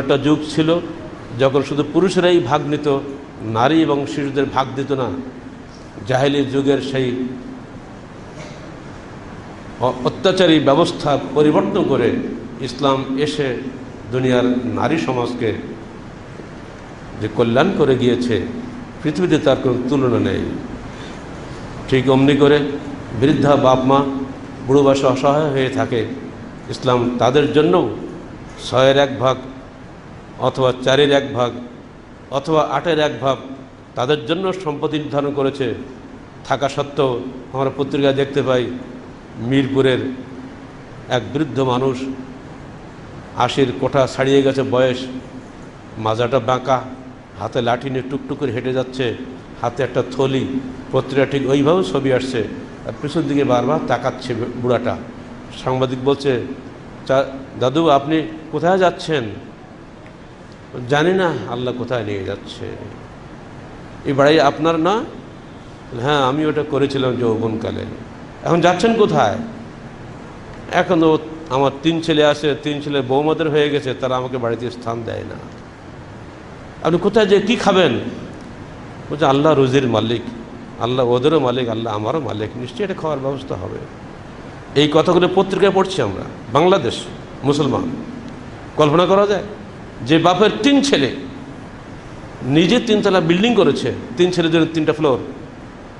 একটা যুগ ছিল যখন শুধু পুরুষেরাই ভাগ নিত, নারী এবং শিশুদের ভাগ দিত না। জাহেলি যুগের সেই অত্যাচারী ব্যবস্থা পরিবর্তন করে ইসলাম এসে দুনিয়ার নারী সমাজকে যে কল্যাণ করে গিয়েছে, পৃথিবীতে তার কোনো তুলনা নেই। ঠিক অমনি করে বৃদ্ধা বাপ মা বুড়ো বয়সে অসহায় হয়ে থাকে। ইসলাম তাদের জন্যও ছয়ের এক ভাগ অথবা চারের এক ভাগ, অথবা আটের এক ভাগ, তাদের জন্য সম্পত্তি নির্ধারণ করেছে। থাকা সত্ত্বেও আমরা পত্রিকায় দেখতে পাই, মিরপুরের এক বৃদ্ধ মানুষ আশির কোঠা ছাড়িয়ে গেছে বয়স। মাজাটা বাঁকা, হাতে লাঠি নিয়ে টুকটুক করে হেঁটে যাচ্ছে, হাতে একটা থলি। পত্রিকা ঠিক ওইভাবে ছবি আসছে। আর পিছন দিকে বারবার তাকাচ্ছে বুড়াটা। সাংবাদিক বলছে, "চা- দাদু, আপনি কোথায় যাচ্ছেন? জানি না আল্লাহ কোথায় নিয়ে যাচ্ছে। এই বাড়ি আপনার না? হ্যাঁ আমি ওটা করেছিলাম যৌবনকালে। এখন যাচ্ছেন কোথায়? এখন ও আমার তিন ছেলে আছে, তিন ছেলে বৌমাদের হয়ে গেছে, তারা আমাকে বাড়িতে স্থান দেয় না। আপনি কোথায় যে কি খাবেন? বলছে, আল্লাহ রুজির মালিক, আল্লাহ ওদেরও মালিক, আল্লাহ আমারও মালিক, নিশ্চয়ই এটা খাওয়ার ব্যবস্থা হবে। এই কথাগুলো পত্রিকায় পড়ছি আমরা, বাংলাদেশ, মুসলমান। কল্পনা করা যায়? যে বাপের তিন ছেলে, নিজে তিনতলা বিল্ডিং করেছে, তিন ছেলের জন্য তিনটা ফ্লোর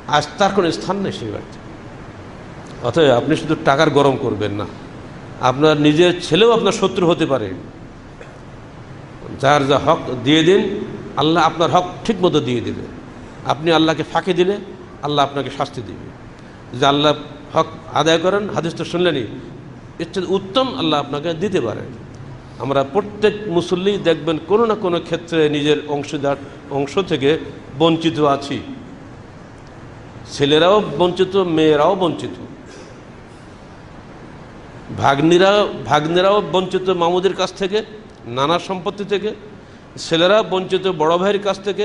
আজ তার কোনো স্থান নেই সেই বাড়িতে। অতএব আপনি শুধু টাকার গরম করবেন না। আপনার নিজের ছেলেও আপনার শত্রু হতে পারে। যার যা হক দিয়ে দিন, আল্লাহ আপনার হক ঠিক মতো দিয়ে দেবে। আপনি আল্লাহকে ফাঁকি দিলে আল্লাহ আপনাকে শাস্তি দিবে। যে আল্লাহ হক আদায় করেন, হাদিস তো শুনলেনই, এর উত্তম আল্লাহ আপনাকে দিতে পারে আমরা প্রত্যেক মুসল্লি দেখবেন কোনো না কোনো ক্ষেত্রে নিজের অংশীদার অংশ থেকে বঞ্চিত আছি। ছেলেরাও বঞ্চিত, মেয়েরাও বঞ্চিত। ভাগ্নিরা, ভাগ্নেরাও বঞ্চিত মামুদের কাছ থেকে, নানা সম্পত্তি থেকে। ছেলেরা বঞ্চিত বড় ভাইয়ের কাছ থেকে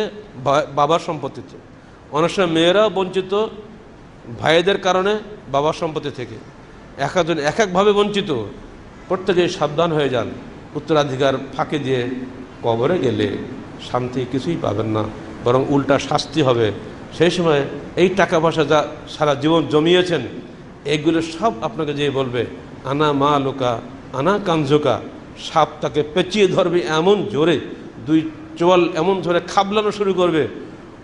বাবার সম্পত্তিতে অনেক সময় মেয়েরাও বঞ্চিত ভাইদের কারণে বাবার সম্পত্তি থেকে। এক একজন এক একভাবে বঞ্চিত। প্রত্যেকে সাবধান হয়ে যান। উত্তরাধিকার ফাঁকি দিয়ে কবরে গেলে শান্তি কিছুই পাবেন না, বরং উল্টা শাস্তি হবে। সেই সময় এই টাকা পয়সা যা সারা জীবন জমিয়েছেন, এগুলো সব আপনাকে যে বলবে, আনা মা লোকা, আনা কাঞ্জোকা সাপ তাকে পেঁচিয়ে ধরবে এমন জোরে, দুই চোয়াল এমন ধরে খাবলানো শুরু করবে।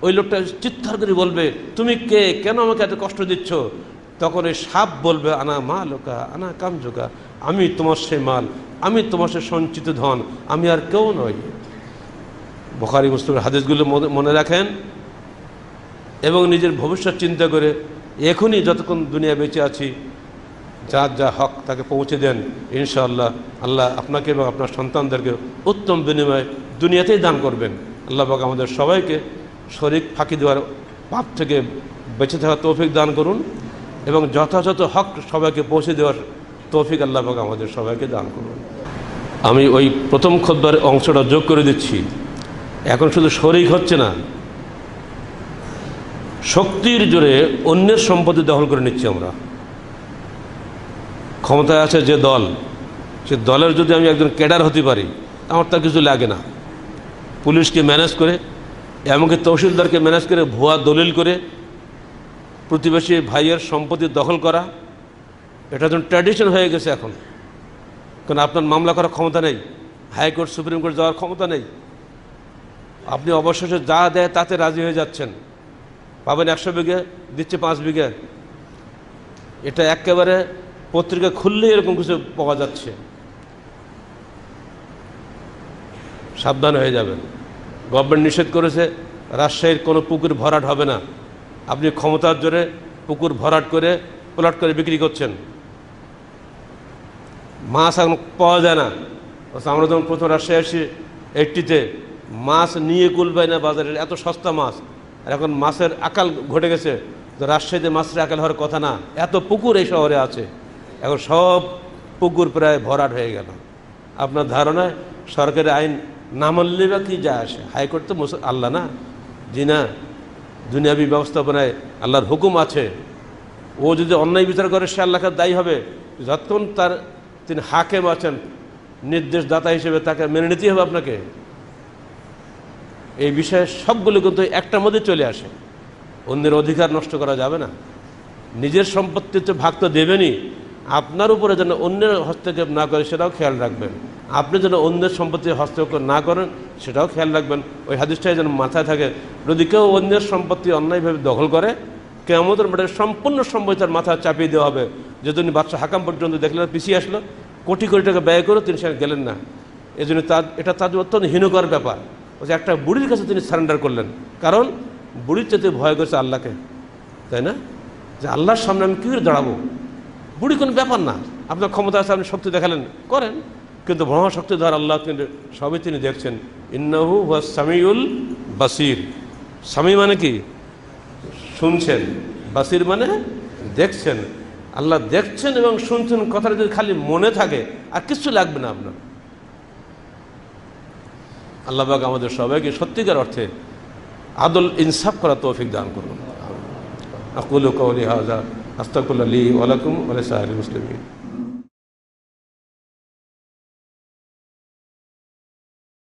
ওই লোকটা চিৎকার করে বলবে, তুমি কে? কেন আমাকে এত কষ্ট দিচ্ছ? তখন এই সাপ বলবে, আনা মা লোকা আনা কামজোকা আমি তোমার সে মাল, আমি তোমার সে সঞ্চিত ধন, আমি আর কেউ নই। বখারি, মুসলিমের হাদিসগুলো মনে- রাখেন এবং নিজের ভবিষ্যৎ চিন্তা করে এখনই যতক্ষণ দুনিয়া বেঁচে আছি, যার যা হক তাকে পৌঁছে দেন, ইনশাআল্লাহ আল্লাহ আপনাকে এবং আপনার সন্তানদেরকে উত্তম বিনিময়ে দুনিয়াতেই দান করবেন। আল্লাহ পাক আমাদের সবাইকে শরিক ফাঁকি দেওয়ার পাপ থেকে বেঁচে থাকা তৌফিক দান করুন। এবং যথাযথ হক সবাইকে পৌঁছে দেওয়ার তৌফিক আল্লাহ পাক আমাদের সবাইকে দান করুন। আমি ওই প্রথম খোদ্বার অংশটা যোগ করে দিচ্ছি। এখন শুধু শরিক হচ্ছে না, শক্তির জোরে অন্যের সম্পত্তি দখল করে নিচ্ছি আমরা। ক্ষমতায় আছে যে দল, সে দলের যদি আমি একজন ক্যাডার হতে পারি, আমার তার কিছু লাগে না। পুলিশকে ম্যানেজ করে, এমনকি তহসিলদারকে ম্যানেজ করে, ভুয়া দলিল করে প্রতিবেশী ভাইয়ের সম্পত্তি দখল করা, এটা যেন ট্র্যাডিশন হয়ে গেছে এখন। কারণ আপনার মামলা করার ক্ষমতা নেই হাইকোর্ট সুপ্রিম কোর্ট যাওয়ার ক্ষমতা নেই। আপনি অবশেষে যা দেয় তাতে রাজি হয়ে যাচ্ছেন। পাবেন একশো বিঘে, দিচ্ছে পাঁচ বিঘে। এটা একেবারে পত্রিকা খুললেই এরকম কিছু পাওয়া যাচ্ছে। সাবধান হয়ে যাবেন। গভর্নমেন্ট নিষেধ করেছে, রাজশাহীর কোনো পুকুর ভরাট হবে না। আপনি ক্ষমতার জোরে পুকুর ভরাট করে প্লট করে বিক্রি করছেন। মাছ এখন পাওয়া যায় না। আমরা যখন প্রথম রাজশাহী আসি, এইটিতে মাছ নিয়ে কুলবাই না বাজারে, এত সস্তা মাছ। আর এখন মাছের আকাল ঘটে গেছে তো রাজশাহীতে মাছের আকাল হওয়ার কথা না, এত পুকুর এই শহরে আছে। এখন সব পুকুর প্রায় ভরাট হয়ে গেল। আপনার ধারণায় সরকারি আইন না মানলে বা কী যা আসে? হাইকোর্ট তো আল্লাহ না জি না দুনিয়াবী ব্যবস্থাপনায় আল্লাহর হুকুম আছে। ও যদি অন্যায় বিচার করে, সে আল্লাহকে দায়ী হবে। যতক্ষণ তার তিনি হাকেম আছেন, নির্দেশদাতা হিসেবে তাকে মেনে নিতেই হবে আপনাকে। এই বিষয়ে সবগুলো কিন্তু একটার মধ্যে চলে আসে। অন্যের অধিকার নষ্ট করা যাবে না। নিজের সম্পত্তিতে ভাগ তো দেবেনই। আপনার উপরে যেন অন্যের হস্তক্ষেপ না করে, সেটাও খেয়াল রাখবেন। আপনি যেন অন্যের সম্পত্তি হস্তক্ষেপ না করেন, সেটাও খেয়াল রাখবেন। ওই হাদিসটাই যেন মাথায় থাকে, যদি কেউ অন্যের সম্পত্তি অন্যায়ভাবে দখল করে কেমতের মাঠে সম্পূর্ণ সম্পত্তি তার মাথায় চাপিয়ে দেওয়া হবে। যে তিনি বাচ্চা হাকাম পর্যন্ত দেখলেন, পিছিয়ে আসলো, কোটি কোটি টাকা ব্যয় করে তিনি সেখানে গেলেন না। এই জন্য তার, এটা তার অত্যন্ত হীনকর ব্যাপার। যে একটা বুড়ির কাছে তিনি সারেন্ডার করলেন। কারণ বুড়ির চেতে ভয় করেছে আল্লাহকে, তাই না? যে আল্লাহর সামনে আমি কী করে দাঁড়াবো? বুড়ি কোনো ব্যাপার না। আপনার ক্ষমতা আছে, আপনি শক্তি দেখালেন, করেন। কিন্তু মহাশক্তি দ্বারা আল্লাহ তিনি, সবই তিনি দেখছেন। ইন্নাহু হুয়া সামিউল বাসির। স্বামী মানে কি? শুনছেন। বাসির মানে দেখছেন। আল্লাহ দেখছেন এবং শুনছেন কথাটা যদি খালি মনে থাকে, আর কিছু লাগবে না আপনার। আল্লাহবাক আমাদের সবাইকে সত্যিকার অর্থে আদল ইনসাফ করা তৌফিক দান করুন। আকুল কৌলি হাজা আস্তাকুল্লা লি ওয়ালাকুম ওয়ালাইসাহ মুসলিমিন।